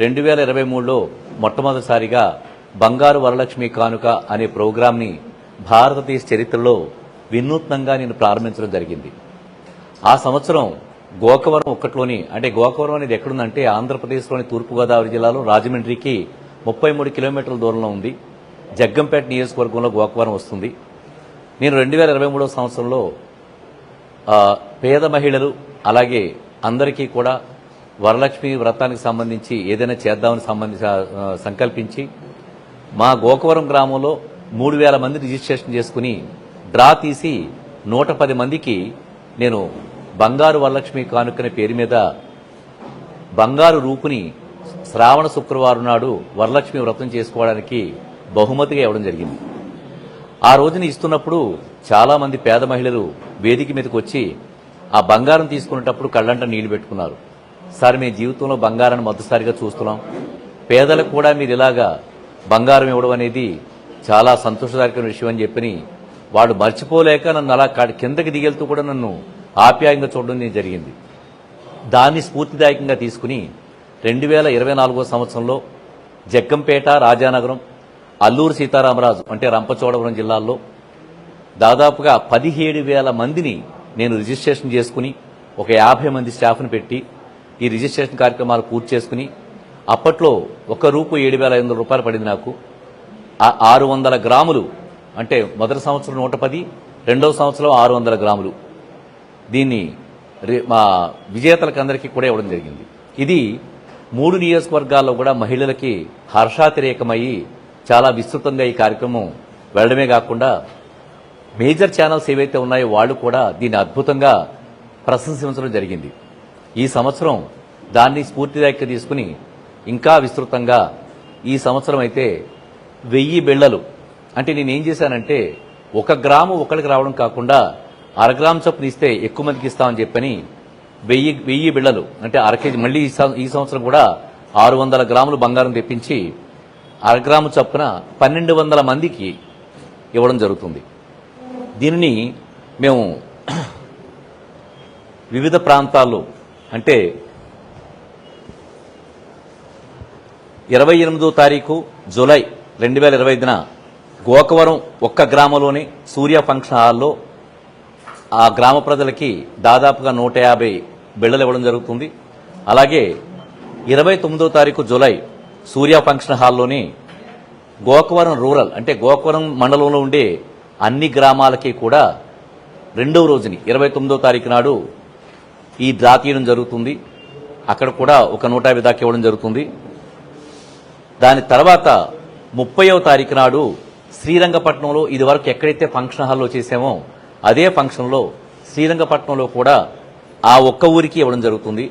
రెండు వేల ఇరవై మూడులో మొట్టమొదటిసారిగా బంగారు వరలక్ష్మి కానుక అనే ప్రోగ్రాంని భారతదేశ చరిత్రలో వినూత్నంగా నేను ప్రారంభించడం జరిగింది. ఆ సంవత్సరం గోకవరం ఒక్కట్లోని అంటే గోకవరం అనేది ఎక్కడుందంటే ఆంధ్రప్రదేశ్లోని తూర్పుగోదావరి జిల్లాలో రాజమండ్రికి ముప్పై మూడు కిలోమీటర్ల దూరంలో ఉంది. జగ్గంపేట నియోజకవర్గంలో గోకవరం వస్తుంది. నేను రెండు వేల ఇరవై మూడవ సంవత్సరంలో పేద మహిళలు అలాగే అందరికీ కూడా వరలక్ష్మి వ్రతానికి సంబంధించి ఏదైనా చేద్దామని సంబంధించి సంకల్పించి మా గోకవరం గ్రామంలో మూడు వేల మంది రిజిస్ట్రేషన్ చేసుకుని డ్రా తీసి నూట పది మందికి నేను బంగారు వరలక్ష్మి కానుకనే పేరు మీద బంగారు రూపుని శ్రావణ శుక్రవారం నాడు వరలక్ష్మి వ్రతం చేసుకోవడానికి బహుమతిగా ఇవ్వడం జరిగింది. ఆ రోజున ఇస్తున్నప్పుడు చాలామంది పేద మహిళలు వేదిక మీదకి వచ్చి ఆ బంగారం తీసుకునేటప్పుడు కళ్ళంట నీళ్ళు పెట్టుకున్నారు. సార్ మీ జీవితంలో బంగారాన్ని మొదటిసారిగా చూస్తున్నాం. పేదలకు కూడా మీరు ఇలాగా బంగారం ఇవ్వడం అనేది చాలా సంతోషదాయకమైన విషయం అని చెప్పి వాడు మర్చిపోలేక నన్ను అలా కా- కిందకి దిగెళ్తూ కూడా నన్ను ఆప్యాయంగా చూడడం అనేది జరిగింది. దాన్ని స్ఫూర్తిదాయకంగా తీసుకుని రెండు వేల ఇరవై నాలుగో సంవత్సరంలో జగ్గంపేట రాజానగరం అల్లూరు సీతారామరాజు అంటే రంపచోడవరం జిల్లాల్లో దాదాపుగా పదిహేడు వేల మందిని నేను రిజిస్ట్రేషన్ చేసుకుని ఒక యాభై మంది స్టాఫ్ను పెట్టి ఈ రిజిస్ట్రేషన్ కార్యక్రమాలు పూర్తి చేసుకుని అప్పట్లో ఒక రూపు ఏడు వేల ఐదు వందల రూపాయలు పడింది నాకు. ఆ ఆరు వందల గ్రాములు అంటే మొదటి సంవత్సరం నూట పది రెండవ సంవత్సరం ఆరు వందల గ్రాములు. దీన్ని మా విజేతలకు అందరికీ కూడా ఇవ్వడం జరిగింది. ఇది మూడు నియోజకవర్గాల్లో కూడా మహిళలకి హర్షాతిరేకమయ్యి చాలా విస్తృతంగా ఈ కార్యక్రమం వెళ్ళడమే కాకుండా మేజర్ ఛానల్స్ ఏవైతే ఉన్నాయో వాళ్ళు కూడా దీన్ని అద్భుతంగా ప్రశంసించడం జరిగింది. ఈ సంవత్సరం దాన్ని స్ఫూర్తిదాయకంగా తీసుకుని ఇంకా విస్తృతంగా ఈ సంవత్సరం అయితే వెయ్యి బిళ్ళలు అంటే నేను ఏం చేశానంటే ఒక గ్రాము ఒకరికి రావడం కాకుండా అర గ్రామ్ చొప్పున ఇస్తే ఎక్కువ మందికి ఇస్తామని చెప్పని వెయ్యి వెయ్యి బిళ్ళలు అంటే అర కేజీ మళ్ళీ ఈ సం- ఈ సంవత్సరం కూడా ఆరు వందల గ్రాములు బంగారం తెప్పించి అర గ్రాము చొప్పున పన్నెండు వందల మందికి ఇవ్వడం జరుగుతుంది. దీనిని మేము వివిధ ప్రాంతాల్లో అంటే ఇరవై ఎనిమిదో తారీఖు జూలై రెండు వేల ఇరవై ఐదున గోకవరం ఒక్క గ్రామంలోని సూర్య ఫంక్షన్ హాల్లో ఆ గ్రామ ప్రజలకి దాదాపుగా నూట యాభై బిళ్ళలు ఇవ్వడం జరుగుతుంది. అలాగే ఇరవై తొమ్మిదో తారీఖు జూలై సూర్య ఫంక్షన్ హాల్లోని గోకవరం రూరల్ అంటే గోకవరం మండలంలో ఉండే అన్ని గ్రామాలకి కూడా రెండవ రోజుని ఇరవై తొమ్మిదో తారీఖు నాడు ఈ డ్రా తీయడం జరుగుతుంది. అక్కడ కూడా ఒక నూట యాభై దాకా ఇవ్వడం జరుగుతుంది. దాని తర్వాత ముప్పైవ తారీఖు నాడు శ్రీరంగపట్నంలో ఇదివరకు ఎక్కడైతే ఫంక్షన్ హాల్లో చేసామో అదే ఫంక్షన్లో శ్రీరంగపట్నంలో కూడా ఆ ఒక్క ఊరికి ఇవ్వడం జరుగుతుంది.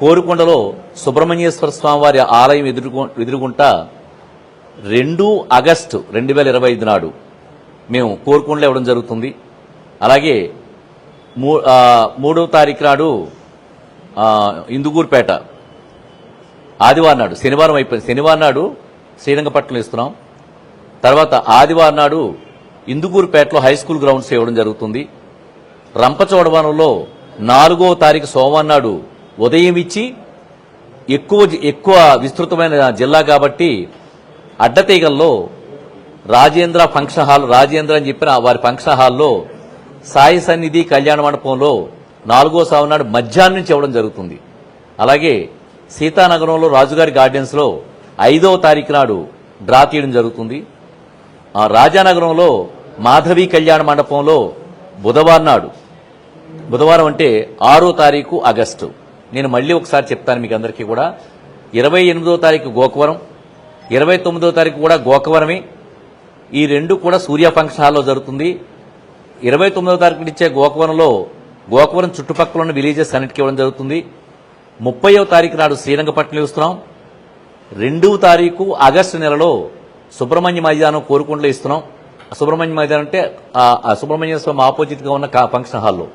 కోరుకొండలో సుబ్రహ్మణ్యేశ్వర స్వామి వారి ఆలయం ఎదురుగు ఎదురుగుంటా రెండు ఆగస్టు రెండు వేల ఇరవై ఐదు నాడు మేము కోరుకొండలో ఇవ్వడం జరుగుతుంది. అలాగే మూ మూడవ తారీఖు నాడు ఇందుగూరుపేట. ఆదివారం నాడు శనివారం అయిపోయింది శనివారం నాడు శ్రీరంగపట్నం ఇస్తున్నాం తర్వాత ఆదివారం నాడు ఇందుగూరుపేటలో హై స్కూల్ గ్రౌండ్స్ ఇవ్వడం జరుగుతుంది. రంపచోడవనంలో నాలుగో తారీఖు సోమవారం నాడు ఉదయం ఇచ్చి ఎక్కువ ఎక్కువ విస్తృతమైన జిల్లా కాబట్టి అడ్డతీగల్లో రాజేంద్ర ఫంక్షన్ హాల్ రాజేంద్ర అని చెప్పిన వారి ఫంక్షన్ హాల్లో సాయి సన్నిధి కళ్యాణ మండపంలో నాలుగో సావునాడు మధ్యాహ్నం నుంచి ఇవ్వడం జరుగుతుంది. అలాగే సీతానగరంలో రాజుగారి గార్డెన్స్లో ఐదవ తారీఖు నాడు డ్రా తీయడం జరుగుతుంది. ఆ రాజానగరంలో మాధవి కళ్యాణ మండపంలో బుధవారం నాడు బుధవారం అంటే ఆరో తారీఖు ఆగస్టు. నేను మళ్ళీ ఒకసారి చెప్తాను మీకు అందరికీ కూడా. ఇరవై ఎనిమిదో తారీఖు గోకవరం ఇరవై తొమ్మిదో తారీఖు కూడా గోకవరమే. ఈ రెండు కూడా సూర్య ఫంక్షన్ హాల్లో జరుగుతుంది. ఇరవై తొమ్మిదో తారీఖు ఇచ్చే గోకవరంలో గోకవరం చుట్టుపక్కల ఉన్న విలేజెస్ అన్నిటికీ ఇవ్వడం జరుగుతుంది. ముప్పైవ తారీఖు నాడు శ్రీరంగపట్నం ఇస్తున్నాం. రెండవ తారీఖు ఆగస్టు నెలలో సుబ్రహ్మణ్య మైదానం కోరుకుంటలో ఇస్తున్నాం. సుబ్రహ్మణ్య మైదానం అంటే సుబ్రహ్మణ్య స్వామి ఆపోజిట్గా ఉన్న ఫంక్షన్ హాల్లో.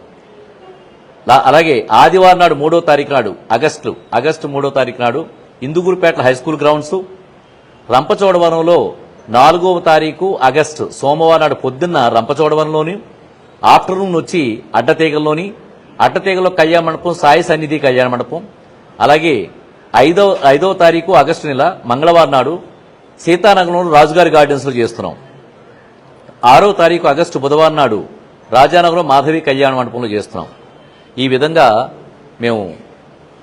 అలాగే ఆదివారం నాడు మూడో తారీఖు నాడు ఆగస్టు ఆగస్టు మూడో తారీఖు నాడు ఇందుగురుపేట హై స్కూల్ గ్రౌండ్స్. రంపచోడవరంలో నాలుగవ తారీఖు ఆగస్టు సోమవారం నాడు పొద్దున్న రంపచోడవరంలోని ఆఫ్టర్నూన్ వచ్చి అడ్డతీగల్లోని అడ్డతీగలో కళ్యాణ మండపం సాయి సన్నిధి కళ్యాణ మండపం. అలాగే ఐదో ఐదో తారీఖు ఆగస్టు నెల మంగళవారం నాడు సీతానగరంలో రాజుగారి గార్డెన్స్లో చేస్తున్నాం. ఆరో తారీఖు ఆగస్టు బుధవారం నాడు రాజానగరం మాధవి కళ్యాణ మండపంలో చేస్తున్నాం. ఈ విధంగా మేము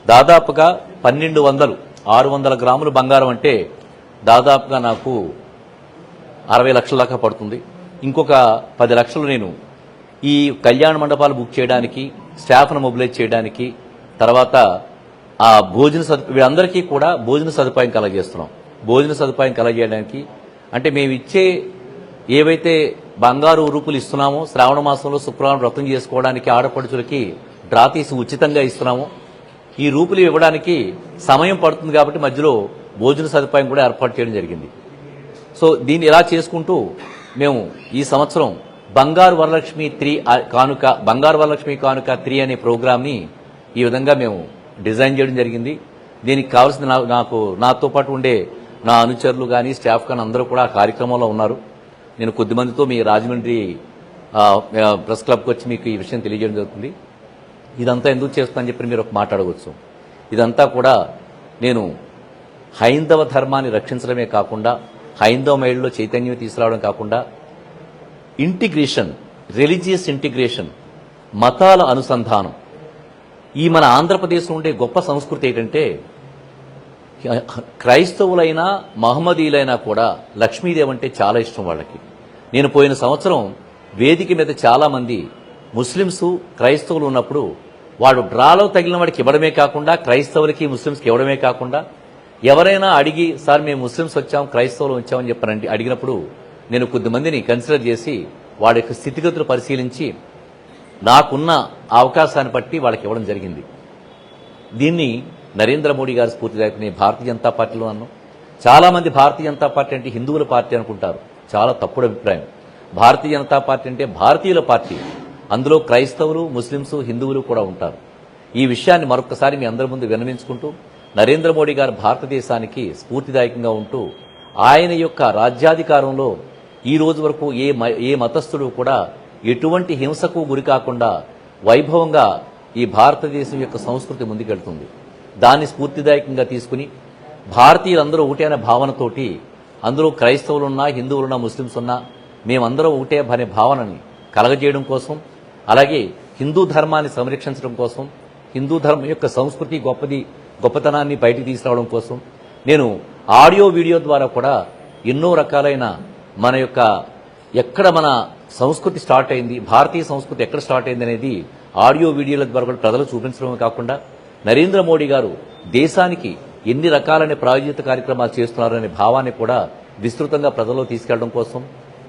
దాదాపుగా పన్నెండు వందలు ఆరు వందల గ్రాములు బంగారం అంటే దాదాపుగా నాకు అరవై లక్షల దాకా పడుతుంది. ఇంకొక పది లక్షలు నేను ఈ కళ్యాణ మండపాలు బుక్ చేయడానికి స్టాఫ్ను మొబిలైజ్ చేయడానికి తర్వాత ఆ భోజన సదు వీళ్ళందరికీ కూడా భోజన సదుపాయం కలగజేస్తున్నాం. భోజన సదుపాయం కలగజేయడానికి అంటే మేము ఇచ్చే ఏవైతే బంగారు రూపులు ఇస్తున్నామో శ్రావణ మాసంలో శుక్రవారం వ్రతం చేసుకోవడానికి ఆడపడుచులకి డ్రా తీసి ఉచితంగా ఇస్తున్నామో. ఈ రూపులు ఇవ్వడానికి సమయం పడుతుంది కాబట్టి మధ్యలో భోజన సదుపాయం కూడా ఏర్పాటు చేయడం జరిగింది. సో దీన్ని ఇలా చేసుకుంటూ మేము ఈ సంవత్సరం బంగారు వరలక్ష్మి త్రీ కానుక బంగారు వరలక్ష్మి కానుక త్రీ అనే ప్రోగ్రామ్ని ఈ విధంగా మేము డిజైన్ చేయడం జరిగింది. దీనికి కావాల్సిన నాకు నాతో పాటు ఉండే నా అనుచరులు కానీ స్టాఫ్ కానీ అందరూ కూడా ఆ కార్యక్రమంలో ఉన్నారు. నేను కొద్దిమందితో మీ రాజమండ్రి ప్రెస్ క్లబ్కి వచ్చి మీకు ఈ విషయం తెలియజేయడం జరుగుతుంది. ఇదంతా ఎందుకు చేస్తానని చెప్పి మీరు ఒక మాట్లాడవచ్చు ఇదంతా కూడా నేను హైందవ ధర్మాన్ని రక్షించడమే కాకుండా హైందవ మహిళల్లో చైతన్యం తీసుకురావడం కాకుండా ఇంటిగ్రేషన్ రిలీజియస్ ఇంటిగ్రేషన్ మతాల అనుసంధానం. ఈ మన ఆంధ్రప్రదేశ్లో ఉండే గొప్ప సంస్కృతి ఏంటంటే క్రైస్తవులైనా మహమ్మదీలైనా కూడా లక్ష్మీదేవి అంటే చాలా ఇష్టం వాళ్ళకి. నేను పోయిన సంవత్సరం వేదిక మీద చాలామంది ముస్లిమ్స్ క్రైస్తవులు ఉన్నప్పుడు వాడు డ్రాలో తగిలిన వాడికి ఇవ్వడమే కాకుండా క్రైస్తవులకి ముస్లిమ్స్కి ఇవ్వడమే కాకుండా ఎవరైనా అడిగి సార్ మేము ముస్లిమ్స్ వచ్చాం క్రైస్తవులు వచ్చామని చెప్పారండి అడిగినప్పుడు నేను కొద్దిమందిని కన్సిడర్ చేసి వాడి యొక్క స్థితిగతులు పరిశీలించి నాకున్న అవకాశాన్ని బట్టి వాళ్ళకి ఇవ్వడం జరిగింది. దీన్ని నరేంద్ర మోడీ గారి స్ఫూర్తి నేను భారతీయ జనతా పార్టీలో అన్నాం. చాలామంది భారతీయ జనతా పార్టీ అంటే హిందువుల పార్టీ అనుకుంటారు. చాలా తప్పుడు అభిప్రాయం. భారతీయ జనతా పార్టీ అంటే భారతీయుల పార్టీ. అందులో క్రైస్తవులు ముస్లింస్ హిందువులు కూడా ఉంటారు. ఈ విషయాన్ని మరొకసారి మీ అందరి ముందు విన్నవించుకుంటూ నరేంద్ర మోడీ గారు భారతదేశానికి స్ఫూర్తిదాయకంగా ఉంటూ ఆయన యొక్క రాజ్యాధికారంలో ఈ రోజు వరకు ఏ మ- ఏ మతస్థుడు కూడా ఎటువంటి హింసకు గురి కాకుండా వైభవంగా ఈ భారతదేశం యొక్క సంస్కృతి ముందుకెళ్తుంది. దాన్ని స్ఫూర్తిదాయకంగా తీసుకుని భారతీయులందరూ ఒకటే అనే భావనతోటి అందరూ క్రైస్తవులున్నా హిందువులున్నా ముస్లిమ్స్ ఉన్నా మేమందరం ఒకటే అనే భావనని కలగజేయడం కోసం అలాగే హిందూ ధర్మాన్ని సంరక్షించడం కోసం హిందూ ధర్మం యొక్క సంస్కృతి గొప్పది గొప్పతనాన్ని బయటికి తీసుకురావడం కోసం నేను ఆడియో వీడియో ద్వారా కూడా ఎన్నో రకాలైన మన యొక్క ఎక్కడ మన సంస్కృతి స్టార్ట్ అయింది భారతీయ సంస్కృతి ఎక్కడ స్టార్ట్ అయింది అనేది ఆడియో వీడియోల ద్వారా కూడా ప్రజలు చూపించడమే కాకుండా నరేంద్ర మోడీ గారు దేశానికి ఎన్ని రకాలైన ప్రాయోజిత కార్యక్రమాలు చేస్తున్నారనే భావాన్ని కూడా విస్తృతంగా ప్రజల్లో తీసుకెళ్ళడం కోసం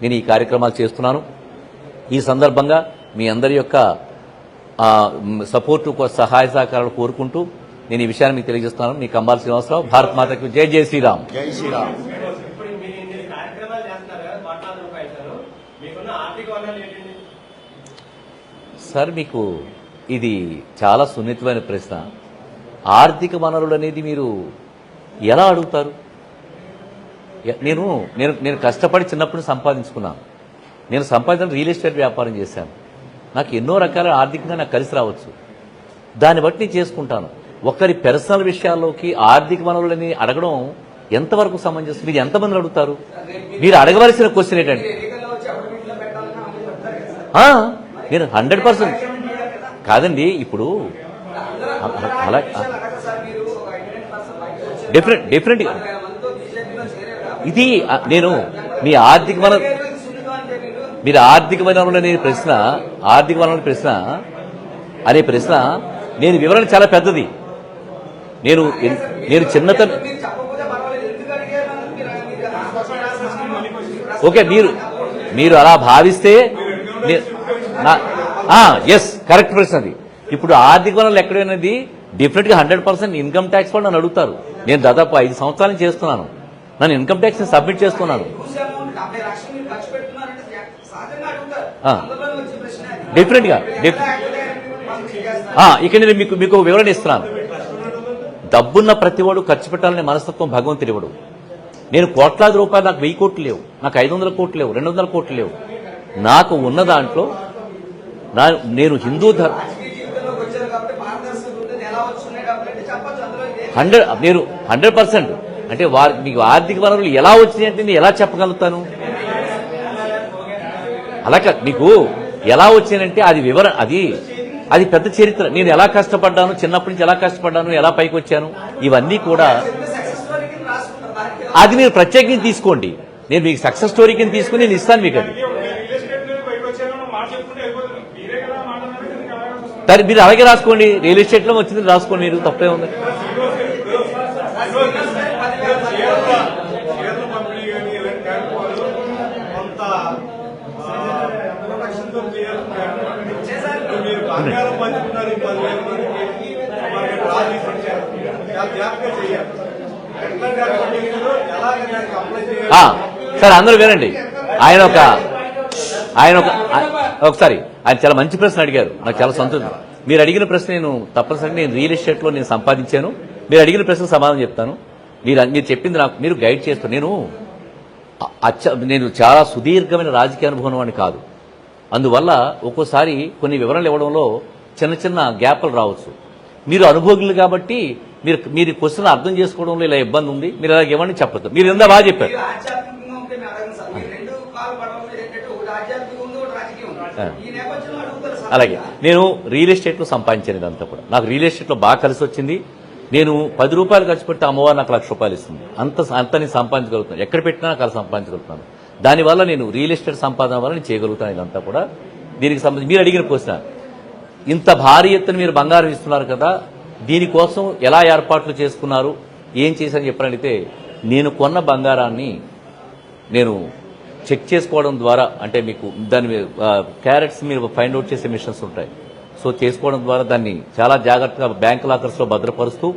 నేను ఈ కార్యక్రమాలు చేస్తున్నాను. ఈ సందర్భంగా మీ అందరి యొక్క సపోర్టు సహాయ సహకారాలు కోరుకుంటూ నేను ఈ విషయాన్ని మీకు తెలియజేస్తున్నాను. మీకు అంబాల్ శ్రీనివాసరావు భారత్ మాతకు జై జై శ్రీరామ్. జై శ్రీరామ్ ఇప్పుడు మీరు ఇన్ని కార్యక్రమాలు చేస్తున్నారు కదా కోట్లాది రూపాయలు సార్ మీకున్న ఆర్థిక వనరులు ఏంటండి సార్ మీకు ఇది చాలా సున్నితమైన ప్రశ్న ఆర్థిక వనరులు అనేది మీరు ఎలా అడుగుతారు నేను నేను నేను కష్టపడి చిన్నప్పుడు సంపాదించుకున్నాను నేను సంపాదించిన రియల్ ఎస్టేట్ వ్యాపారం చేశాను నాకు ఎన్నో రకాల ఆర్థికంగా నాకు కలిసి రావచ్చు దాన్ని బట్టి నేను చేసుకుంటాను ఒకరి పర్సనల్ విషయాల్లోకి ఆర్థిక వనరులని అడగడం ఎంతవరకు సమంజసం మీరు ఎంతమంది అడుగుతారు మీరు అడగవలసిన క్వశ్చన్ ఏంటంటే నేను హండ్రెడ్ పర్సెంట్. కాదండి ఇప్పుడు అలా డిఫరెంట్ డిఫరెంట్. ఇది నేను మీ ఆర్థిక వనరు మీరు ఆర్థిక వనరులు అనే ప్రశ్న ఆర్థిక వనరుల ప్రశ్న అనే ప్రశ్న నేను వివరణ చాలా పెద్దది. నేను నేను చిన్నతన ఓకే మీరు మీరు అలా భావిస్తే ఎస్ కరెక్ట్ ప్రశ్న అది. ఇప్పుడు ఆర్థిక వనరులు ఎక్కడైనది? డెఫినెట్గా హండ్రెడ్ పర్సెంట్ ఇన్కమ్ ట్యాక్స్ వాళ్ళు నన్ను అడుగుతారు. నేను దాదాపు ఐదు సంవత్సరాల నుంచి చేస్తున్నాను. నన్ను ఇన్కమ్ ట్యాక్స్ సబ్మిట్ చేస్తున్నాను డెఫినెట్గా, ఇక్కడ నేను మీకు మీకు వివరణ ఇస్తున్నాను. డబ్బున్న ప్రతివాడు ఖర్చు పెట్టాలనే మనస్తత్వం భగవంతుడు ఇవ్వడు. నేను కోట్లాది రూపాయలు నాకు వెయ్యి కోట్లు లేవు. నాకు ఐదు వందల కోట్లు లేవు రెండు వందల కోట్లు లేవు. నాకు ఉన్న దాంట్లో నా నేను హిందూ ధర్మ హండ్రెడ్ నేను హండ్రెడ్ పర్సెంట్. అంటే వారి మీకు ఆర్థిక వనరులు ఎలా వచ్చినాయి అంటే నేను ఎలా చెప్పగలుగుతాను? అలా మీకు ఎలా వచ్చానంటే అది వివరణ అది అది పెద్ద చరిత్ర. నేను ఎలా కష్టపడ్డాను చిన్నప్పటి నుంచి ఎలా కష్టపడ్డాను ఎలా పైకి వచ్చాను ఇవన్నీ కూడా అది మీరు ప్రత్యేకించి తీసుకోండి. నేను మీకు సక్సెస్ స్టోరీ కింద తీసుకుని నేను ఇస్తాను మీకు అది రియల్ ఎస్టేట్ మీద బయటకు వచ్చారని మాట చెప్పుకుంటే వెళ్ళిపోతుంది మీరే కదా మాట్లాడారు కదా, సరే మీరు అలాగే రాసుకోండి. రియల్ ఎస్టేట్లో వచ్చింది రాసుకోండి. మీరు తప్పే ఉంది. సరే అందరూ వినండి. ఆయన ఒక ఆయన ఒక ఒకసారి. ఆయన చాలా మంచి ప్రశ్న అడిగారు. నాకు చాలా సంతోషం. మీరు అడిగిన ప్రశ్న నేను తప్పనిసరిగా నేను రియల్ ఎస్టేట్లో నేను సంపాదించాను. మీరు అడిగిన ప్రశ్న సమాధానం చెప్తాను. మీరు మీరు చెప్పింది నాకు మీరు గైడ్ చేస్తారు. నేను అచ్చ నేను చాలా సుదీర్ఘమైన రాజకీయ అనుభవం అని కాదు. అందువల్ల ఒక్కోసారి కొన్ని వివరణలు ఇవ్వడంలో చిన్న చిన్న గ్యాప్లు రావచ్చు. మీరు అనుభోగులు కాబట్టి మీరు మీరు క్వశ్చన్ అర్థం చేసుకోవడంలో ఇలా ఇబ్బంది ఉంది. మీరు అలాగే ఇవ్వండి చెప్పదు మీరు ఎంత బాగా చెప్పారు మీరు ఆధ్యాత్మికంగా ఉంటే మేము అడగం సార్ మీరు రెండు కాలు పడవ మీరు ఏంటంటే ఒకటి ఆధ్యాత్మికం ఉంది ఒకటి రాజకీయం ఆ. ఉంది ఈ నేపథ్యంలో అడుగుతారు సార్ అలాగే నేను రియల్ ఎస్టేట్లో సంపాదించాను ఇదంతా కూడా. నాకు రియల్ ఎస్టేట్లో బాగా కలిసి వచ్చింది నేను పది రూపాయలు ఖర్చు పెడితే అమ్మవారు నాకు లక్ష రూపాయలు ఇస్తుంది. అంత అంత నేను సంపాదించగలుగుతాను ఎక్కడ పెట్టినా నాకు అలా సంపాదించగలుగుతున్నాను. దానివల్ల నేను రియల్ ఎస్టేట్ సంపాదన వల్ల నేను చేయగలుగుతాను ఇదంతా కూడా. దీనికి సంబంధించి మీరు అడిగిన ప్రశ్న ఇంత భారీ ఎత్తున మీరు బంగారం ఇస్తున్నారు కదా దీనికోసం ఎలా ఏర్పాట్లు చేసుకున్నారు ఏం చేశారని చెప్పారంటే నేను కొన్న బంగారాన్ని నేను చెక్ చేసుకోవడం ద్వారా అంటే మీకు దాని మీద క్యారెట్స్ మీరు ఫైండ్ అవుట్ చేసే మిషన్స్ ఉంటాయి. సో చేసుకోవడం ద్వారా దాన్ని చాలా జాగ్రత్తగా బ్యాంక్ లాకర్స్లో భద్రపరుస్తూ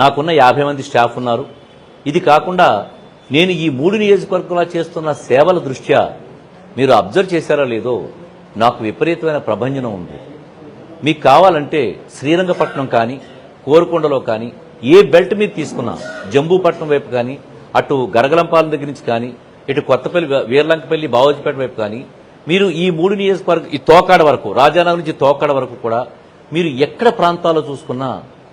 నాకున్న యాభై మంది స్టాఫ్ ఉన్నారు. ఇది కాకుండా నేను ఈ మూడు నియోజకవర్గంలో చేస్తున్న సేవల దృష్ట్యా మీరు అబ్జర్వ్ చేశారో లేదో నాకు విపరీతమైన ప్రభంజనం ఉంది. మీకు కావాలంటే శ్రీరంగపట్నం కానీ కోరుకొండలో కానీ ఏ బెల్ట్ మీరు తీసుకున్నా జంబూపట్నం వైపు కానీ అటు గరగలంపాలెం దగ్గర నుంచి కానీ ఇటు కొత్తపల్లి వీర్లంకపల్లి బావోజీపేట వైపు కానీ మీరు ఈ మూడు నియోజకవర్గ ఈ తోకాడ వరకు రాజానగర్ నుంచి తోకాడ వరకు కూడా మీరు ఎక్కడ ప్రాంతాల్లో చూసుకున్నా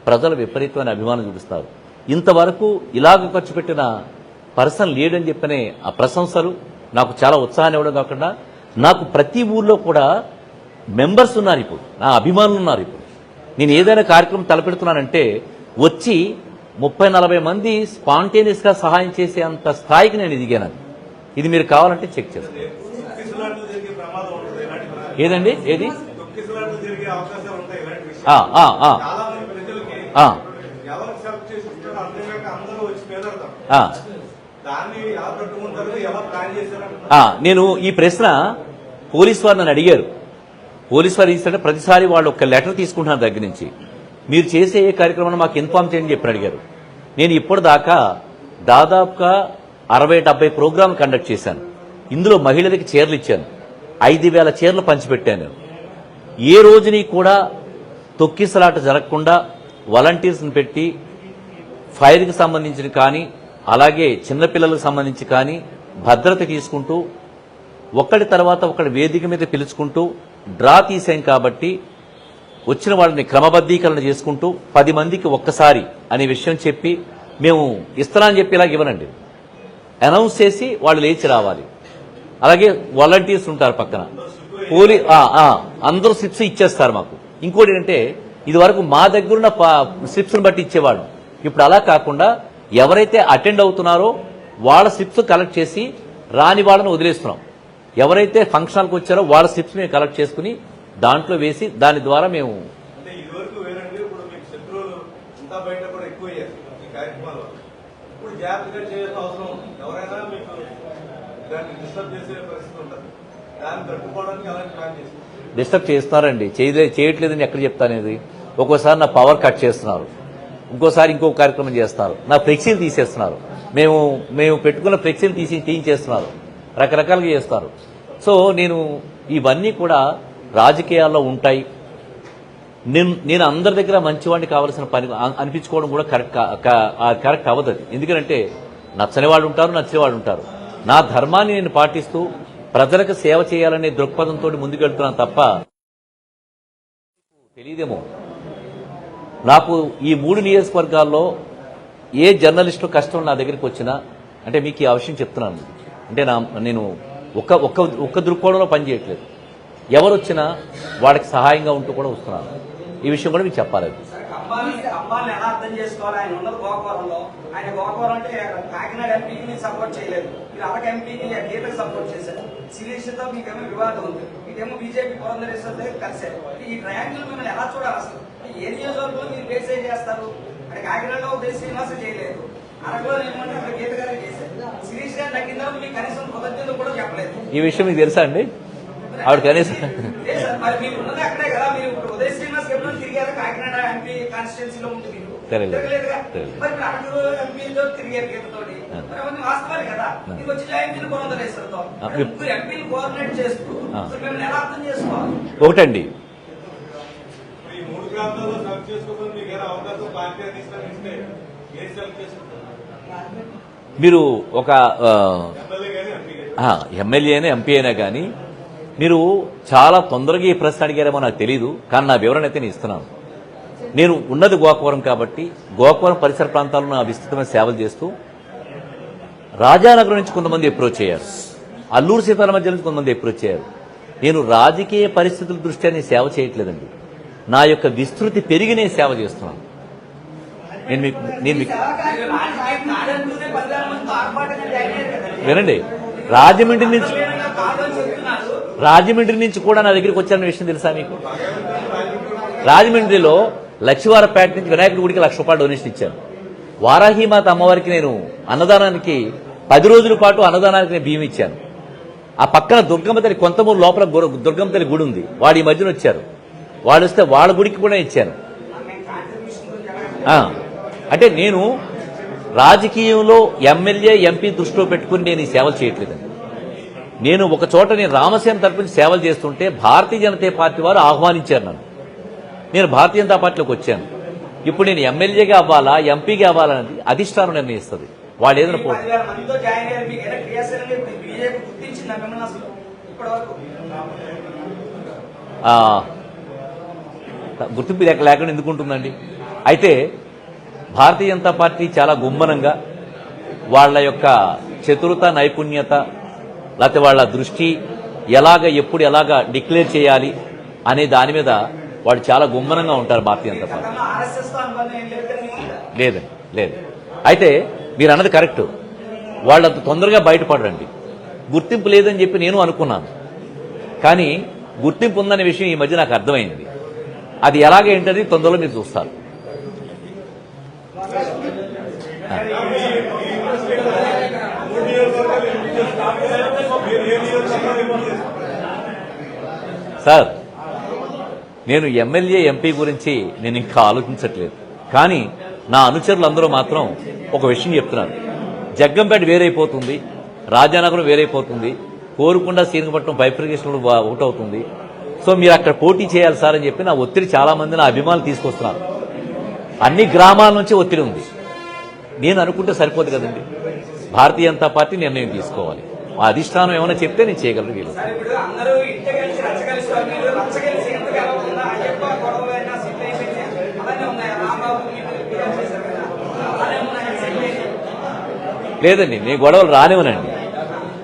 ప్రజలు విపరీతమైన అభిమానం చూపిస్తారు. ఇంతవరకు ఇలాగ ఖర్చు పెట్టిన పర్సన్ లేడని చెప్పనే ఆ ప్రశంసలు నాకు చాలా ఉత్సాహాన్ని ఇవ్వడం కాకుండా నాకు ప్రతి ఊర్లో కూడా మెంబర్స్ ఉన్నారు ఇప్పుడు. నా అభిమానులు ఉన్నారు ఇప్పుడు. నేను ఏదైనా కార్యక్రమం తలపెడుతున్నానంటే వచ్చి ముప్పై నలభై మంది స్పాంటేనియస్గా సహాయం చేసే అంత స్థాయికి నేను ఎదిగాను ఇది మీరు కావాలంటే చెక్ చేసుకోండి ఏదండి? ఏది? నేను ఈ ప్రశ్న పోలీస్ వారు నన్ను అడిగారు. పోలీస్ వారు ఇస్తే ప్రతిసారి వాళ్ళు ఒక లెటర్ తీసుకుంటున్నారు దగ్గర నుంచి. మీరు చేసే ఏ కార్యక్రమాన్ని మాకు ఇన్ఫామ్ చేయండి చెప్పి అడిగారు. నేను ఇప్పటిదాకా దాదాపుగా అరవై డెబ్బై ప్రోగ్రాం కండక్ట్ చేశాను. ఇందులో మహిళలకి చీరలు ఇచ్చాను. ఐదు వేల చీరలు పంచిపెట్టాను. ఏ రోజుని కూడా తొక్కిసలాట జరగకుండా వాలంటీర్స్ని పెట్టి ఫైర్కి సంబంధించిన కానీ అలాగే చిన్నపిల్లలకు సంబంధించి కానీ భద్రత తీసుకుంటూ ఒకటి తర్వాత ఒకటి వేదిక మీద పిలుచుకుంటూ డ్రా తీసాం కాబట్టి వచ్చిన వాళ్ళని క్రమబద్ధీకరణ చేసుకుంటూ పది మందికి ఒక్కసారి అనే విషయం చెప్పి మేము ఇస్తానని చెప్పి ఇలాగ ఇవ్వనండి. అనౌన్స్ చేసి వాళ్ళు లేచి రావాలి. అలాగే వాలంటీర్స్ ఉంటారు పక్కన. పోలీ అందరూ స్లిప్స్ ఇచ్చేస్తారు మాకు. ఇంకోటి ఏంటంటే ఇది వరకు మా దగ్గరున్న స్లిప్స్ని బట్టి ఇచ్చేవాడు ఇప్పుడు అలా కాకుండా ఎవరైతే అటెండ్ అవుతున్నారో వాళ్ళ స్లిప్స్ కలెక్ట్ చేసి రాని వాళ్ళని వదిలేస్తున్నాం. ఎవరైతే ఫంక్షన్కి వచ్చారో వాళ్ళ స్లిప్స్ మేము కలెక్ట్ చేసుకుని దాంట్లో వేసి దాని ద్వారా మేము అంటే ఇదివరకు వేరండి ఇప్పుడు మీకు శత్రువులు అంతా బయట కూడా ఎక్కువ అయ్యారు ఈ కార్యక్రమాలు గ్యాప్ జాగ్రత్తగా చేయాల్సిన అవసరం ఉంది. ఎవరైనా మీకు దాన్ని డిస్టర్బ్ చేసే పరిస్థితి ఉంటుంది. దాన్ని తట్టుకోవడానికి అలాంటి ప్లాన్ చేస్తారు. డిస్టర్బ్ చేస్తున్నారండి చేయలే చేయట్లేదని ఎక్కడ చెప్తానేది? ఒక్కోసారి నా పవర్ కట్ చేస్తున్నారు. ఇంకోసారి ఇంకో కార్యక్రమం చేస్తున్నారు. నా ఫ్లెక్సీలు తీసేస్తున్నారు. మేము మేము పెట్టుకున్న ఫ్లెక్సీలు తీసి తీయించేస్తున్నారు రకరకాలుగా చేస్తారు. సో నేను ఇవన్నీ కూడా రాజకీయాల్లో ఉంటాయి. నేను నేను అందరి దగ్గర మంచివాడిని కావాల్సిన పని అనిపించుకోవడం కూడా కరెక్ట్ కరెక్ట్ అవ్వదు అది. ఎందుకంటే నచ్చని వాళ్ళు ఉంటారు నచ్చని వాళ్ళు ఉంటారు నా ధర్మాన్ని నేను పాటిస్తూ ప్రజలకు సేవ చేయాలనే దృక్పథంతో ముందుకెళ్తున్నాను తప్ప తెలియదేమో నాకు ఈ మూడు నియోజకవర్గాల్లో ఏ జర్నలిస్టు కష్టం నా దగ్గరికి వచ్చినా అంటే మీకు ఈ అవసరం చెప్తున్నాను. అంటే నా నేను ఒక్క ఒక్క ఒక్క దృక్కోణంలో పనిచేయట్లేదు ఎవరు వచ్చినా వాళ్ళకి సహాయంగా ఉంటూ కూడా వస్తున్నాను. ఈ విషయం కూడా మీకు చెప్పాలి. సరే, కంబాల్ని కంబాల్ని ఎలా అర్థం చేసుకోవాలి? ఆయన ఉన్నది గోకవరంలో ఆయన గోకవరం అంటే కాకినాడ ఎంపీని సపోర్ట్ చేయలేదు. మీరు అరకు ఎంపీని గీతకు సపోర్ట్ చేశారు. శిరీషతో మీకేమో వివాదం ఉంది. మీకేమో బీజేపీ పురంధరేశ్వర దగ్గర కలిశారు ఈ ట్రయాంగిల్ మిమ్మల్ని ఎలా చూడాలి అసలు? ఏ నియోజకవర్గంలో మీరు బేస్ ఏం చేస్తారు? అంటే కాకినాడలో ఉదయ శ్రీనివాసం చేయలేదు. అరకులో ఏమంటే అక్కడ గీత గారు చేశారు శిరీష్ గారు తగ్గిన మీకు కనీసం కృతజ్ఞతలు కూడా చెప్పలేదు. ఈ విషయం మీకు తెలుసా అండి? ఆవిడ కనీసం ఒకటండి. మరి ఒక ఎమ్మెల్యే అయినా ఎంపీ అయినా కానీ మీరు చాలా తొందరగా ఈ ప్రశ్న అడిగారేమో నాకు తెలియదు కానీ నా వివరణ అయితే నేను ఇస్తున్నాను. నేను ఉన్నది గోకవరం కాబట్టి గోకవరం పరిసర ప్రాంతాల్లో నా విస్తృతమైన సేవలు చేస్తూ రాజానగరం నుంచి కొంతమంది అప్రోచ్ అయ్యారు. అల్లూరు సీతారామ మధ్య నుంచి కొంతమంది అప్రోచ్ అయ్యారు. నేను రాజకీయ పరిస్థితుల దృష్ట్యా నేను సేవ చేయట్లేదండి. నా యొక్క విస్తృతి పెరిగి నేను సేవ చేస్తున్నాను. నేను మీకు నేను మీకు వినండి. రాజమండ్రి నుంచి రాజమండ్రి నుంచి కూడా నా దగ్గరికి వచ్చారన్న విషయం తెలుసా మీకు? రాజమండ్రిలో లక్ష్మీవారపేట నుంచి వినాయకుడి గుడికి లక్ష రూపాయలు డొనేషన్ ఇచ్చాను వారాహిమాత అమ్మవారికి నేను అన్నదానానికి పది రోజుల పాటు అన్నదానానికి నేను బియ్యం ఇచ్చాను. ఆ పక్కన దుర్గమ్మ తల్లి కొంతమూరు లోపల దుర్గమ్మ తల్లి గుడి ఉంది. వాడు ఈ మధ్యన వచ్చారు. వాళ్ళు వస్తే వాళ్ళ గుడికి కూడా ఇచ్చాను. అంటే నేను రాజకీయంలో ఎమ్మెల్యే ఎంపీ దృష్టిలో పెట్టుకుని నేను ఈ సేవలు చేయట్లేదండి. నేను ఒక చోట నేను రామసేన తరపున సేవలు చేస్తుంటే భారతీయ జనతా పార్టీ వారు ఆహ్వానించారు నన్ను. నేను భారతీయ జనతా పార్టీలోకి వచ్చాను. ఇప్పుడు నేను ఎమ్మెల్యేగా అవ్వాలా ఎంపీగా అవ్వాలన్నది అధిష్టానం నిర్ణయిస్తుంది. వాళ్ళు ఏదైనా పో గుర్తింపు లేక లేకుండా ఎందుకు ఉంటుందండి? అయితే భారతీయ జనతా పార్టీ చాలా గుమ్మనంగా వాళ్ళ యొక్క చతురత నైపుణ్యత లేకపోతే వాళ్ళ దృష్టి ఎలాగ ఎప్పుడు ఎలాగ డిక్లేర్ చేయాలి అనే దాని మీద వాళ్ళు చాలా గుమ్మనంగా ఉంటారు భారతీయ జనతా పార్టీ? లేదండి లేదు. అయితే మీరు అన్నది కరెక్ట్. వాళ్ళు అంత తొందరగా బయటపడరండి. గుర్తింపు లేదని చెప్పి నేను అనుకున్నాను. కానీ గుర్తింపు ఉందనే విషయం ఈ మధ్య నాకు అర్థమైంది. అది ఎలాగ ఏంటది తొందరలో మీరు చూస్తారు మూడు నియోజకవర్గాలు ఎంపీ చేస్తారు మీరు ఏ నియోజకవర్గాలు ఎంపీ చేస్తారు సార్ నేను ఎమ్మెల్యే ఎంపీ గురించి నేను ఇంకా ఆలోచించట్లేదు. కానీ నా అనుచరులందరూ మాత్రం ఒక విషయం చెప్తున్నారు. జగ్గంపేట వేరైపోతుంది రాజానగరం వేరైపోతుంది కోరుకుండా శ్రీరంగపట్నం బైఫ్రికేషన్ ఒకటవుతుంది సో మీరు అక్కడ పోటీ చేయాలి సార్ అని చెప్పి నా ఒత్తిడి చాలామంది నా అభిమానులు తీసుకొస్తున్నారు. అన్ని గ్రామాల నుంచి ఒత్తిడి ఉంది. నేను అనుకుంటే సరిపోదు కదండి. భారతీయ జనతా పార్టీ నిర్ణయం తీసుకోవాలి. మా అధిష్టానం ఏమైనా చెప్తే నేను చేయగలను వీలు వాళ్ళు. లేదండి నేను గొడవలు రానివ్వనండి.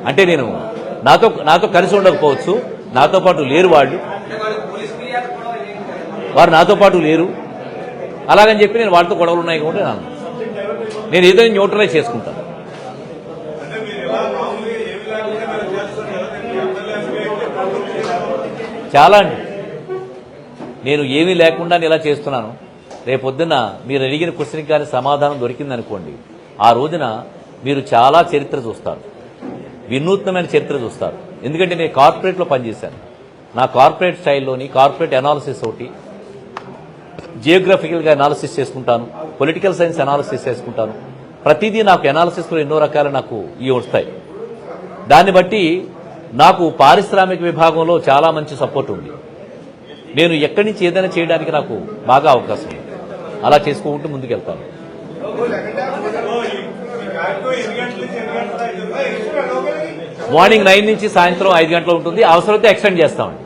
అంటే నేను నాతో నాతో కలిసి ఉండకపోవచ్చు. నాతో పాటు లేరు వాళ్ళు. వారు నాతో పాటు లేరు. అలాగని చెప్పి నేను వాళ్ళతో గొడవలు ఉన్నాయి కాబట్టి. నేను ఏదైనా న్యూట్రలైజ్ చేసుకుంటాను అంటే మీరు ఎలా మామూలుగా ఏమి లేకుండా మీరు చేస్తారు కదా నేను ఎమ్మెల్యే ఎంపీ అయితే ప్రభుత్వం చేయాలి. చాలా అండి. నేను ఏమీ లేకుండా ఇలా చేస్తున్నాను. రేపొద్దున మీరు అడిగిన క్వశ్చన్కి కానీ సమాధానం దొరికిందనుకోండి ఆ రోజున మీరు చాలా చరిత్ర చూస్తారు. వినూత్నమైన చరిత్ర చూస్తారు. ఎందుకంటే నేను కార్పొరేట్లో పనిచేశాను. నా కార్పొరేట్ స్టైల్లోని కార్పొరేట్ అనాలిసిస్ ఒకటి జియోగ్రఫికల్గా అనాలిసిస్ చేసుకుంటాను పొలిటికల్ సైన్స్ అనాలిసిస్ చేసుకుంటాను. ప్రతిదీ నాకు అనాలిసిస్లో ఎన్నో రకాల నాకు ఇవి వస్తాయి. దాన్ని బట్టి నాకు పారిశ్రామిక విభాగంలో చాలా మంచి సపోర్ట్ ఉంది. నేను ఎక్కడి నుంచి ఏదైనా చేయడానికి నాకు బాగా అవకాశం ఉంది. అలా చేసుకుంటూ ముందుకెళ్తాను. మార్నింగ్ నైన్ నుంచి సాయంత్రం ఐదు గంటలు ఉంటుంది. అవసరమైతే ఎక్స్టెండ్ చేస్తామండి.